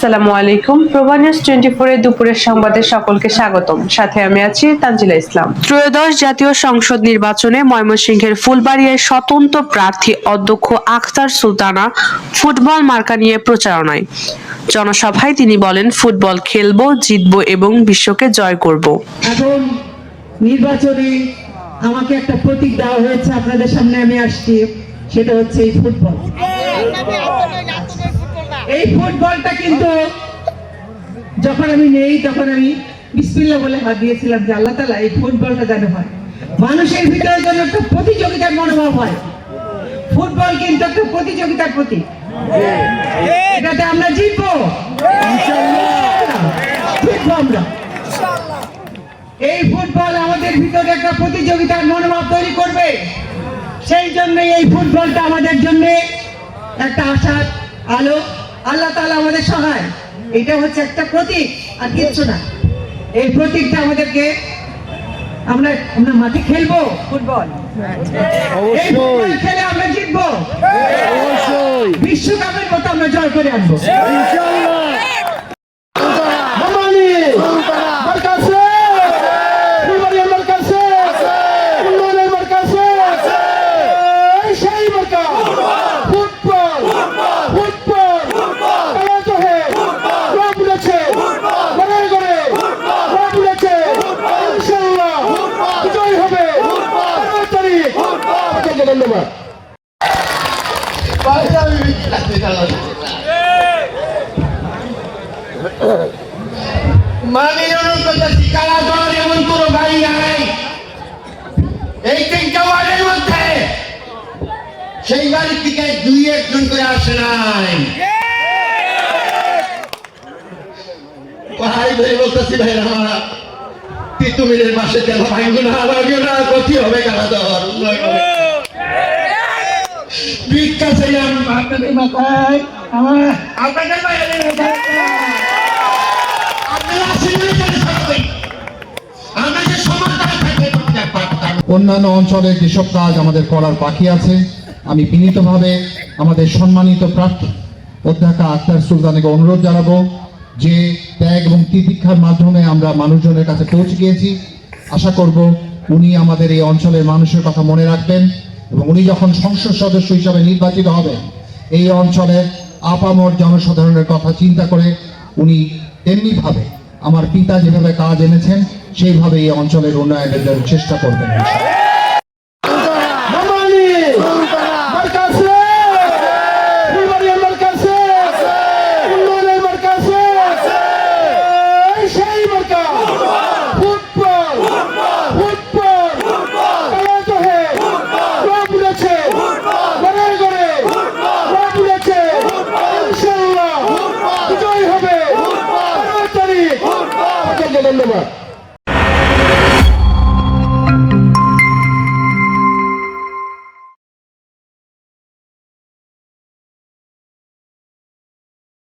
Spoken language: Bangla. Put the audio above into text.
আসসালামু আলাইকুম। প্রভা টোয়েন্টি ফোর এর দুপুরের সংবাদে সকলকে স্বাগতম। সাথে আমি আছি তানজিলা ইসলাম। ত্রয়োদশ জাতীয় সংসদ নির্বাচনে ময়মনসিংহের ফুলবাড়িয়ায় স্বতন্ত্র প্রার্থী অধ্যক্ষ আখতার সুলতানা ফুটবল মার্কা নিয়ে প্রচারণায়। জনসভায় তিনি বলেন, ফুটবল খেলব, জিতবো এবং বিশ্বকে জয় করব। এখন নির্বাচনে আমাকে একটা প্রতীক দেওয়া হয়েছে আপনাদের সামনে আমি আসছি। সেটা হচ্ছে এই ফুটবল। এই ফুটবলটা কিন্তু যখন আমি নেই, তখন আমি বিসমিল্লা বলে হাত দিয়েছিলাম যে আল্লাহ তালা এই ফুটবলটা যেন হয়। মানুষের ভিতরে যেন একটা প্রতিযোগিতার মনোভাব হয়। ফুটবল কিন্তু একটা প্রতিযোগিতার প্রতীক। এটাতে আমরা জিতবো। জিতবো আমরা। এই ফুটবল আমাদের ভিতরে একটা প্রতিযোগিতার মনোভাব তৈরি করবে। সেই জন্য এই ফুটবলটা আমাদের জন্য একটা আশার আলো। আল্লাহ তালা আমাদের সহায়। এটা হচ্ছে একটা প্রতীক আর কিচ্ছু না। এই প্রতীকটা আমাদেরকে আমরা আমরা মাঠে খেলব? ফুটবল। খেলে আমরা জিতবো। বিশ্বকাপের মতো আমরা জয় করে আনব। ধন্যবাদ। এমন কোনো সেই বাড়ির থেকে দুই একজন করে ভাই বলতেছি, ভাই আমার তিতুমিরের মাসে তেল ভাঙবো না? ভাঙবো না ক্ষতি হবে কালাধর আপনাদের মাথায় আমার আপনাদের অন্যান্য অঞ্চলে যেসব কাজ আমাদের করার বাকি আছে, আমি বিনীতভাবে আমাদের সম্মানিত প্রার্থী অধ্যাপক আক্তার সুলতানকে অনুরোধ জানাব যে ত্যাগ এবং তিতিক্ষার মাধ্যমে আমরা মানুষজনের কাছে পৌঁছে গিয়েছি। আশা করব উনি আমাদের এই অঞ্চলের মানুষের কথা মনে রাখবেন। এবং উনি যখন সংসদ সদস্য হিসাবে নির্বাচিত হবে, এই অঞ্চলের আপামর জনসাধারণের কথা চিন্তা করে উনি তেমনিভাবে আমার পিতা যেভাবে কাজ এনেছেন সেইভাবে এই অঞ্চলের উন্নয়নের চেষ্টা করবেন। धन्यवाद